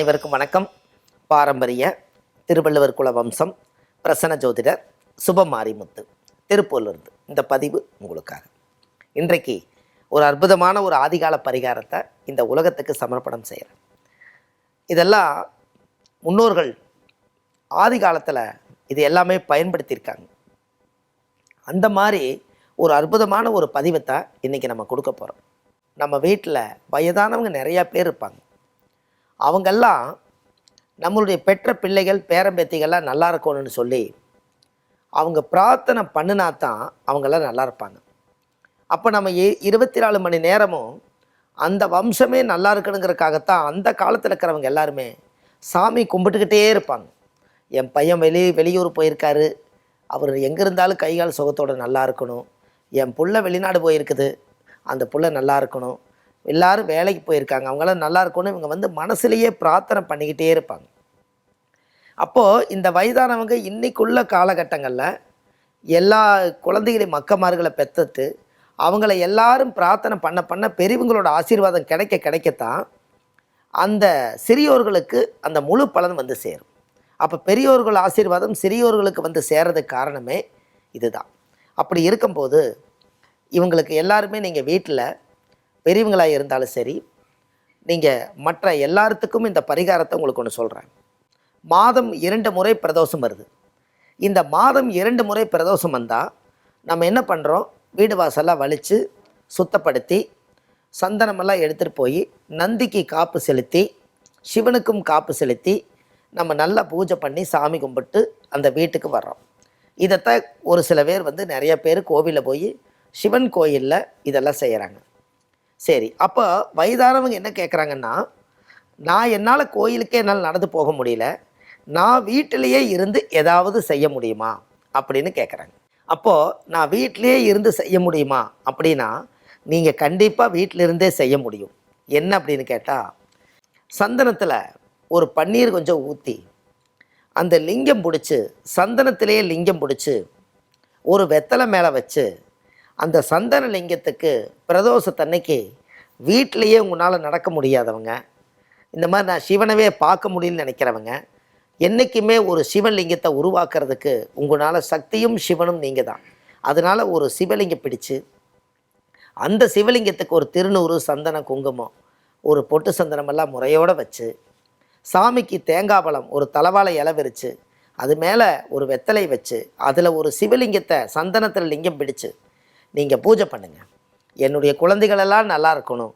அனைவருக்கும் வணக்கம். பாரம்பரிய திருவள்ளுவர் குல வம்சம் பிரசன்ன ஜோதிடர் சுபமாரிமுத்து திருப்பூர்லேருந்து இந்த பதிவு உங்களுக்காக. இன்றைக்கு ஒரு அற்புதமான ஒரு ஆதிகால பரிகாரத்தை இந்த உலகத்துக்கு சமர்ப்பணம் செய்கிறேன் இதெல்லாம் முன்னோர்கள் ஆதி காலத்தில் இது எல்லாமே பயன்படுத்தியிருக்காங்க. அந்த மாதிரி ஒரு அற்புதமான ஒரு பதிவை தான் இன்றைக்கி நம்ம கொடுக்க போகிறோம் நம்ம வீட்டில் வயதானவங்க நிறையா பேர் இருப்பாங்க. அவங்கெல்லாம் நம்மளுடைய பெற்ற பிள்ளைகள் பேரம்பேத்திகள்லாம் நல்லா இருக்கணும்னு சொல்லி அவங்க பிரார்த்தனை பண்ணினா தான் அவங்கெல்லாம் நல்லா இருப்பாங்க. அப்போ நம்ம இருபத்தி நாலு மணி நேரமும் அந்த வம்சமே நல்லா இருக்கணுங்கிறதுக்காகத்தான் அந்த காலத்தில் இருக்கிறவங்க எல்லாருமே சாமி கும்பிட்டுக்கிட்டே இருப்பாங்க. என் பையன் வெளி வெளியூர் போயிருக்காரு. அவர் எங்கே இருந்தாலும் கை கால் சுகத்தோட நல்லா இருக்கணும். என் புள்ள வெளிநாடு போயிருக்குது. அந்த புள்ள நல்லா இருக்கணும். எல்லாரும் வேலைக்கு போயிருக்காங்க. அவங்களாம் நல்லா இருக்கும்னு இவங்க வந்து மனசுலேயே பிரார்த்தனை பண்ணிக்கிட்டே இருப்பாங்க. அப்போது இந்த வயதானவங்க இன்றைக்குள்ள காலகட்டங்களில் எல்லா குழந்தைகளையும் மக்கமார்களை பெற்றுட்டு அவங்கள எல்லாரும் பிரார்த்தனை பண்ண பண்ண பெரியவங்களோட ஆசீர்வாதம் கிடைக்க கிடைக்கத்தான் அந்த சிறியோர்களுக்கு அந்த முழு பலன் வந்து சேரும். அப்போ பெரியோர்கள் ஆசீர்வாதம் சிறியோர்களுக்கு வந்து சேர்றதுக்கு காரணமே இதுதான். அப்படி இருக்கும்போது இவங்களுக்கு எல்லாருமே நீங்கள் வீட்டில் பெரியவங்களாக இருந்தாலும் சரி நீங்கள் மற்ற எல்லாத்துக்கும் இந்த பரிகாரத்தை உங்களுக்கு ஒன்று சொல்கிறேன் மாதம் இரண்டு முறை பிரதோஷம் வருது. இந்த மாதம் இரண்டு முறை பிரதோஷம் வந்தால் நம்ம என்ன பண்ணுறோம் வீடு வாசலாக வலித்து சுத்தப்படுத்தி சந்தனமெல்லாம் எடுத்துகிட்டு போய் நந்திக்கு காப்பு செலுத்தி சிவனுக்கும் காப்பு செலுத்தி நம்ம நல்லா பூஜை பண்ணி சாமி கும்பிட்டு அந்த வீட்டுக்கு வர்றோம். இதைத்தான் ஒரு சில பேர் வந்து நிறைய பேர் கோவிலில் போய் சிவன் கோயிலில் இதெல்லாம் செய்கிறாங்க சரி அப்போ வயதானவங்க என்ன கேட்குறாங்கன்னா நான் என்னால் கோயிலுக்கே என்னால் நடந்து போக முடியல நான் வீட்டிலேயே இருந்து ஏதாவது செய்ய முடியுமா? அப்படின்னு கேட்குறாங்க அப்போது நான் வீட்டிலேயே இருந்து செய்ய முடியுமா? அப்படின்னா நீங்கள் கண்டிப்பாக வீட்டிலிருந்தே செய்ய முடியும். என்ன அப்படின்னு கேட்டால் சந்தனத்தில் ஒரு பன்னீர் கொஞ்சம் ஊற்றி அந்த லிங்கம் பிடிச்சி சந்தனத்திலேயே லிங்கம் பிடிச்சி ஒரு வெத்தலை மேலே வச்சு அந்த சந்தன லிங்கத்துக்கு பிரதோஷத்தன்னைக்கு வீட்டிலையே உங்களால் நடக்க முடியாதவங்க. இந்த மாதிரி நான் சிவனவே பார்க்க முடியலன்னு நினைக்கிறவங்க என்றைக்குமே ஒரு சிவலிங்கத்தை உருவாக்குறதுக்கு உங்களால் சக்தியும் சிவனும் நீங்கள் தான். அதனால் ஒரு சிவலிங்கம் பிடிச்சு அந்த சிவலிங்கத்துக்கு ஒரு திருநூறு சந்தன குங்குமம் ஒரு பொட்டு சந்தனமெல்லாம் முறையோடு வச்சு சாமிக்கு தேங்காய் பழம் ஒரு தலவாழை இலை விரித்து அது மேலே ஒரு வெத்தலை வச்சு அதில் ஒரு சிவலிங்கத்தை சந்தனத்தில் லிங்கம் பிடிச்சு நீங்கள் பூஜை பண்ணுங்கள் என்னுடைய குழந்தைகளெல்லாம் நல்லா இருக்கணும்.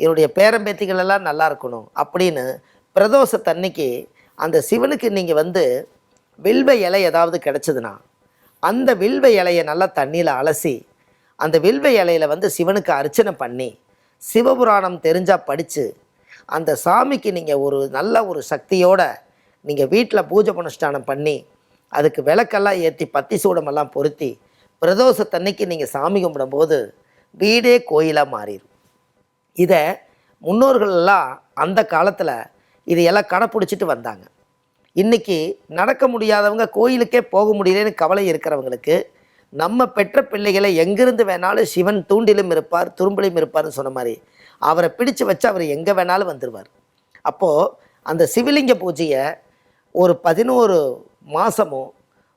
என்னுடைய பேரம்பேத்திகள் எல்லாம் நல்லா இருக்கணும் அப்படின்னு பிரதோஷத்தன்னைக்கு அந்த சிவனுக்கு நீங்கள் வந்து வில்வ இலை ஏதாவது கிடச்சிதுன்னா அந்த வில்வ இலையை நல்லா தண்ணியில் அலசி அந்த வில்வ இலையில் வந்து சிவனுக்கு அர்ச்சனை பண்ணி சிவபுராணம் தெரிஞ்சால் படித்து அந்த சாமிக்கு நீங்கள் ஒரு நல்ல ஒரு சக்தியோடு நீங்கள் வீட்டில் பூஜை புனஸ்தானம் பண்ணி அதுக்கு விளக்கெல்லாம் ஏற்றி பத்தி சூடமெல்லாம் பொருத்தி பிரதோஷத்தன்னைக்கு நீங்கள் சாமி கும்பிடும்போது வீடே கோயிலாக மாறிடும் இதை முன்னோர்கள் எல்லாம் அந்த காலத்தில் இதையெல்லாம் கடைப்பிடிச்சிட்டு வந்தாங்க. இன்றைக்கி நடக்க முடியாதவங்க கோயிலுக்கே போக முடியலன்னு கவலை இருக்கிறவங்களுக்கு நம்ம பெற்ற பிள்ளைகளை எங்கிருந்து வேணாலும் சிவன் தூண்டிலும் இருப்பார் துரும்பிலும் இருப்பார்னு சொன்ன மாதிரி அவரை பிடிச்சு வச்சு அவர் எங்கே வேணாலும் வந்துடுவார் அப்போது அந்த சிவலிங்க பூஜையை ஒரு பதினோரு மாதமும்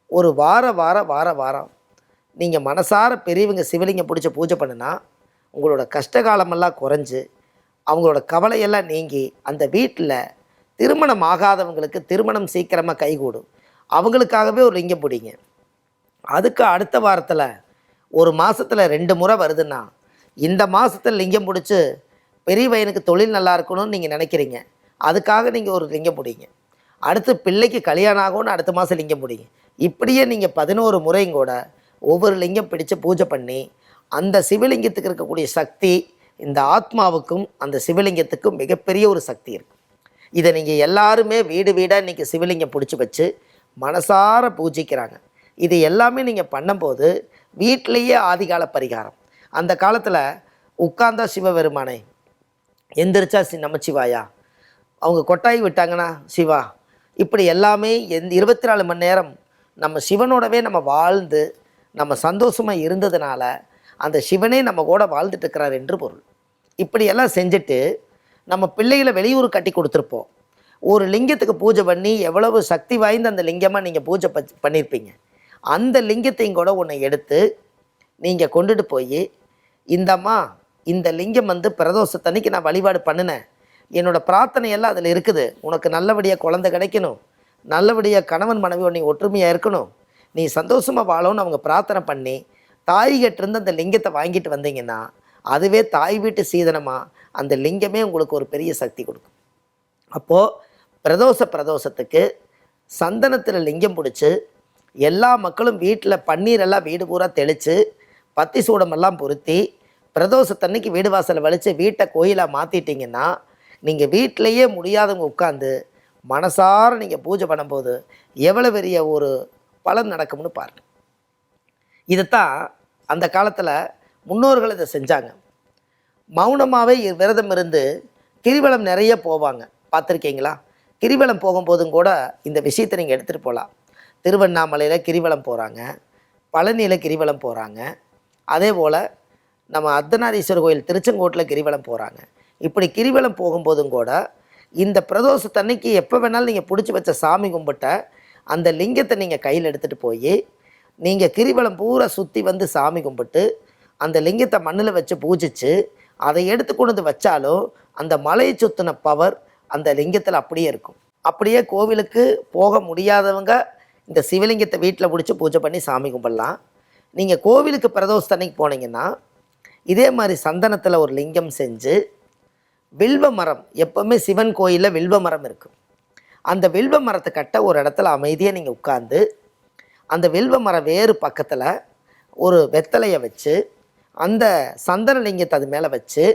ஒரு வார வார வார வாரம் நீங்கள் மனசார பெரியவங்க சிவலிங்கம் பிடிச்ச பூஜை பண்ணுனா உங்களோட கஷ்ட காலமெல்லாம் குறைஞ்சு அவங்களோட கவலையெல்லாம் நீங்கி அந்த வீட்டில் திருமணம் ஆகாதவங்களுக்கு திருமணம் சீக்கிரமாக கைகூடும். அவங்களுக்காகவே ஒரு லிங்கம் பிடிங்க. அதுக்கு அடுத்த வாரத்தில் ஒரு மாதத்தில் ரெண்டு முறை வருதுன்னா இந்த மாதத்தில் லிங்கம் பிடிச்சி பெரிய பையனுக்கு தொழில் நல்லா இருக்கணும்னு நீங்கள் நினைக்கிறீங்க. அதுக்காக நீங்கள் ஒரு லிங்கம் பிடிங்க. அடுத்து பிள்ளைக்கு கல்யாணம் ஆகும்னு அடுத்த மாதம் லிங்கம் பிடிங்க. இப்படியே நீங்கள் பதினோரு முறையும் கூட ஒவ்வொரு லிங்கம் பிடிச்சு பூஜை பண்ணி அந்த சிவலிங்கத்துக்கு இருக்கக்கூடிய சக்தி இந்த ஆத்மாவுக்கும் அந்த சிவலிங்கத்துக்கும் மிகப்பெரிய ஒரு சக்தி இருக்குது இதை நீங்கள் எல்லாருமே வீடு வீடாக இன்றைக்கி சிவலிங்கம் பிடிச்சி வச்சு மனசார பூஜிக்கிறாங்க. இது எல்லாமே நீங்கள் பண்ணும்போது வீட்டிலேயே ஆதிகால பரிகாரம். அந்த காலத்தில் உட்கார்ந்தா சிவபெருமானை எந்திரிச்சா சி நமச்சிவாயா அவங்க கொட்டாய் விட்டாங்கன்னா சிவா இப்படி எல்லாமே எந் இருபத்தி நாலு மணி நேரம் நம்ம சிவனோடவே நம்ம வாழ்ந்து நம்ம சந்தோஷமாக இருந்ததுனால அந்த சிவனே நம்ம கூட வாழ்ந்துட்டு இருக்கிறார் என்று பொருள். இப்படியெல்லாம் செஞ்சுட்டு நம்ம பிள்ளைகளை வெளியூர் கட்டி கொடுத்துருப்போம். ஒரு லிங்கத்துக்கு பூஜை பண்ணி எவ்வளவு சக்தி வாய்ந்த அந்த லிங்கமாக நீங்கள் பூஜை ப பண்ணியிருப்பீங்க அந்த லிங்கத்தையும் கூட ஒன்று எடுத்து நீங்கள் கொண்டுட்டு போய் இந்தம்மா இந்த லிங்கம் வந்து பிரதோஷத்தன்னைக்கு நான் வழிபாடு பண்ணினேன். என்னோடய பிரார்த்தனையெல்லாம் அதில் இருக்குது. உனக்கு நல்லபடியாக குழந்தை கிடைக்கணும். நல்லபடியாக கணவன் மனைவி நீ ஒற்றுமையாக இருக்கணும். நீ சந்தோஷமாக வாழணும்னு அவங்க பிரார்த்தனை பண்ணி தாய்கிட்டேருந்து அந்த லிங்கத்தை வாங்கிட்டு வந்தீங்கன்னா அதுவே தாய் வீட்டு சீதனமாக அந்த லிங்கமே உங்களுக்கு ஒரு பெரிய சக்தி கொடுக்கும். அப்போது பிரதோஷ பிரதோஷத்துக்கு சந்தனத்தில் லிங்கம் பிடிச்சி எல்லா மக்களும் வீட்டில் பன்னீரெல்லாம் வீடு பூரா தெளித்து பத்தி சூடமெல்லாம் பொருத்தி பிரதோஷத்தன்னைக்கு வீடு வாசலை வலித்து வீட்டை கோயிலாக மாற்றிட்டீங்கன்னா நீங்கள் வீட்டிலையே முடியாதவங்க உட்காந்து மனசார நீங்கள் பூஜை பண்ணும்போது எவ்வளோ பெரிய ஒரு பலன் நடக்கும்னு பாருங்கள் இதைத்தான் அந்த காலத்தில் முன்னோர்கள் இதை செஞ்சாங்க. மௌனமாகவே விரதம் இருந்து கிரிவலம் நிறைய போவாங்க. பார்த்துருக்கீங்களா? கிரிவலம் போகும்போதும் கூட இந்த விஷயத்தை நீங்கள் எடுத்துகிட்டு போகலாம் திருவண்ணாமலையில் கிரிவலம் போகிறாங்க பழனியில் கிரிவலம் போகிறாங்க அதே போல் நம்ம அர்த்தநாரீஸ்வரர் கோயில் திருச்செங்கோட்டில் கிரிவலம் போகிறாங்க இப்படி கிரிவலம் போகும்போதும் கூட இந்த பிரதோஷத்தன்னைக்கு எப்போ வேணாலும் நீங்கள் பிடிச்சி வச்ச சாமி கும்பிட்ட அந்த லிங்கத்தை நீங்கள் கையில் எடுத்துகிட்டு போய் நீங்கள் கிரிவலம் பூரா சுற்றி வந்து சாமி கும்பிட்டு அந்த லிங்கத்தை மண்ணில் வச்சு பூஜிச்சு அதை எடுத்து கொண்டு வந்து வச்சாலும் அந்த மலையை சுற்றின பவர் அந்த லிங்கத்தில் அப்படியே இருக்கும். அப்படியே கோவிலுக்கு போக முடியாதவங்க இந்த சிவலிங்கத்தை வீட்டில் பிடிச்சி பூஜை பண்ணி சாமி கும்பிடலாம். நீங்கள் கோவிலுக்கு பிரதோஷத்தன்னைக்கு போனீங்கன்னா இதே மாதிரி சந்தனத்தில் ஒரு லிங்கம் செஞ்சு வில்வ மரம் எப்போவுமே சிவன் கோயிலில் வில்வ மரம் இருக்கும். அந்த வில்வ மரத்தை கட்ட ஒரு இடத்துல அமைதியாக நீங்கள் உட்காந்து அந்த வில்வ மரம் வேறு பக்கத்தில் ஒரு வெத்தலையை வச்சு அந்த சந்தனலிங்கத்தை அது மேலே வச்சு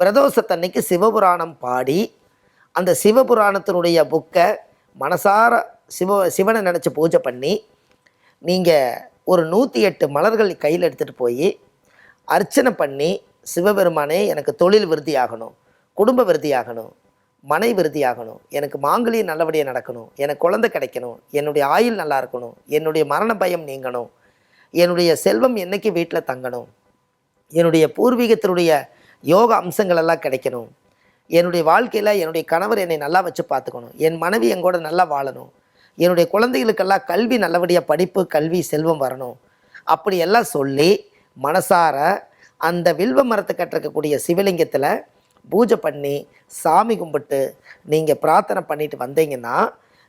பிரதோஷத்தன்னைக்கு சிவபுராணம் பாடி அந்த சிவபுராணத்தினுடைய புக்கை மனசார சிவ சிவனை நினச்சி பூஜை பண்ணி நீங்கள் ஒரு நூற்றி எட்டு மலர்கள் கையில் எடுத்துகிட்டு போய் அர்ச்சனை பண்ணி சிவபெருமானே எனக்கு தொழில் விருத்தி ஆகணும் குடும்ப விருத்தி ஆகணும் மனை விருதியாகணும் எனக்கு மாங்கலியம் நல்லபடியாக நடக்கணும். எனக்கு குழந்தை கிடைக்கணும். என்னுடைய ஆயுள் நல்லா இருக்கணும். என்னுடைய மரண பயம் நீங்கணும். என்னுடைய செல்வம் என்னைக்கு வீட்டில் தங்கணும். என்னுடைய பூர்வீகத்தினுடைய யோக அம்சங்களெல்லாம் கிடைக்கணும். என்னுடைய வாழ்க்கையில் என்னுடைய கணவர் என்னை நல்லா வச்சு பார்த்துக்கணும். என் மனைவி எங்கூட நல்லா வாழணும். என்னுடைய குழந்தைகளுக்கெல்லாம் கல்வி நல்லபடியாக படிப்பு கல்வி செல்வம் வரணும். அப்படியெல்லாம் சொல்லி மனசார அந்த வில்வ மரத்தை கட்டிருக்கக்கூடிய சிவலிங்கத்தில் பூஜை பண்ணி சாமி கும்பிட்டு நீங்கள் பிரார்த்தனை பண்ணிட்டு வந்தீங்கன்னா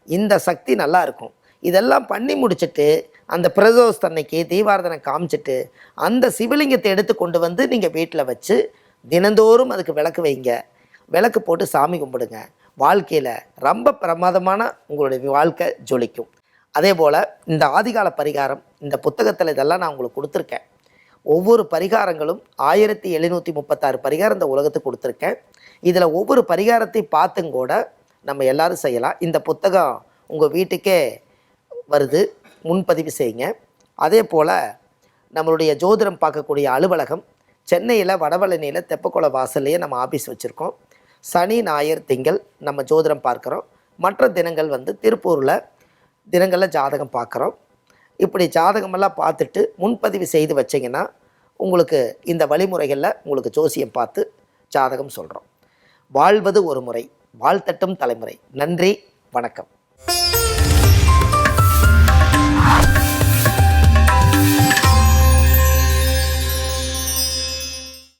இந்த சக்தி நல்லா இருக்கும். இதெல்லாம் பண்ணி முடிச்சுட்டு அந்த பிரதோஷத்தன்னைக்கு தீபாரதனை காமிச்சிட்டு அந்த சிவலிங்கத்தை எடுத்து கொண்டு வந்து நீங்கள் வீட்டில் வச்சு தினந்தோறும் அதுக்கு விளக்கு வைங்க. விளக்கு போட்டு சாமி கும்பிடுங்க. வாழ்க்கையில் ரொம்ப பிரமாதமான உங்களுடைய வாழ்க்கை ஜொலிக்கும். அதே போல் இந்த ஆதிகால பரிகாரம் இந்த புத்தகத்தில் இதெல்லாம் நான் உங்களுக்கு கொடுத்துருக்கேன். ஒவ்வொரு பரிகாரங்களும் ஆயிரத்தி எழுநூற்றி முப்பத்தாறு பரிகாரம் இந்த உலகத்துக்கு கொடுத்துருக்கேன். இதில் ஒவ்வொரு பரிகாரத்தை பார்த்தும் கூட நம்ம எல்லாரும் செய்யலாம். இந்த புத்தகம் உங்கள் வீட்டுக்கே வருது. முன்பதிவு செய்யுங்க. அதே போல் நம்மளுடைய ஜோதிடம் பார்க்கக்கூடிய அலுவலகம் சென்னையில் வடபழனியில் தெப்பக்குள வாசல்லையே நம்ம ஆஃபீஸ் வச்சுருக்கோம். சனி ஞாயிறு திங்கள் நம்ம ஜோதிடம் பார்க்குறோம். மற்ற தினங்கள் வந்து திருப்பூரில் தினங்களில் ஜாதகம் பார்க்குறோம். இப்படி ஜாதகமெல்லாம் பார்த்துட்டு முன்பதிவு செய்து வச்சிங்கன்னா உங்களுக்கு இந்த வழிமுறைகளில் உங்களுக்கு ஜோசியம் பார்த்து ஜாதகம் சொல்கிறோம் வாழ்வது ஒரு முறை வாழ்த்தட்டும் தலைமுறை. நன்றி வணக்கம்.